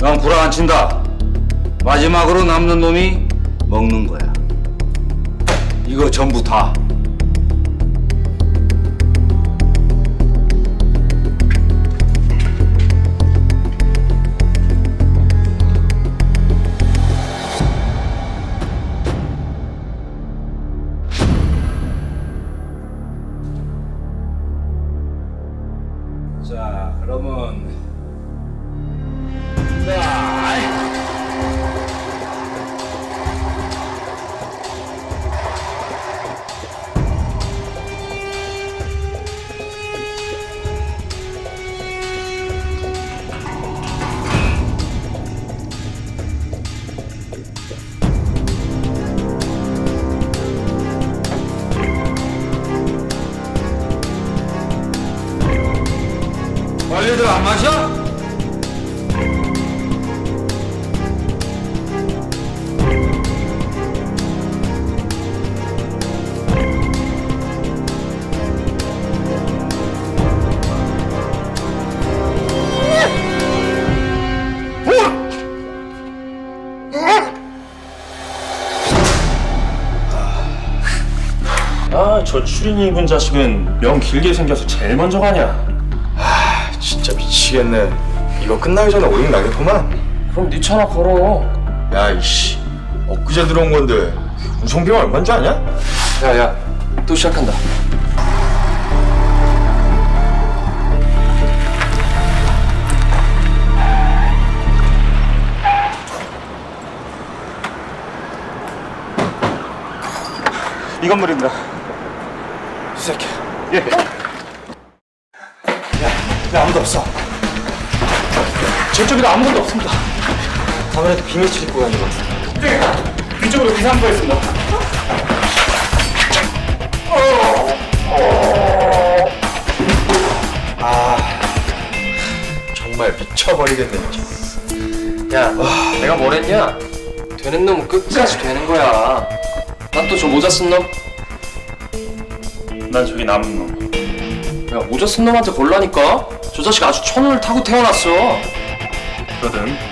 넌 구라 안 친다. 마지막으로 남는 놈이 먹는 거야. 이거 전부 다. 자, 그러면 안 마셔? 아, 저 추린이 입은 자식은 명 길게 생겨서 제일 먼저 가냐? 진짜 미치겠네. 이거 끝나기 전에 오링 나겠구만. 그럼 네 차나 걸어. 야, 이씨. 엊그제 들어온 건데 운송비가 얼마인지 아냐? 야야, 또 시작한다. 이 건물입니다. 이 새끼. 예. 아무도 없어. 저쪽에도 아무것도 없습니다. 아무래도 비밀 출입구가 있는 것 같아. 네, 위쪽으로 비상구했습니다. 정말 미쳐버리겠네, 진짜. 야, 내가 뭐랬냐? 되는 놈은 끝까지 되는 거야. 난또저 모자 쓴 놈? 난 저기 남은 놈. 야, 모자 쓴 놈한테 걸라니까? 저 자식 아주 천운을 타고 태어났어. 거든.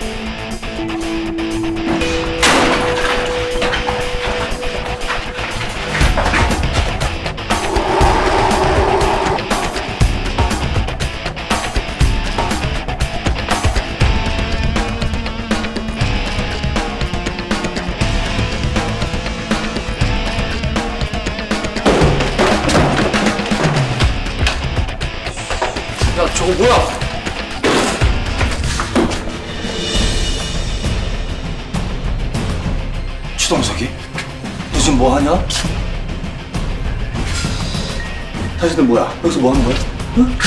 저거 뭐야? 추동석이? 너 지금 뭐 하냐? 당신들 뭐야? 여기서 뭐 하는 거야? 응?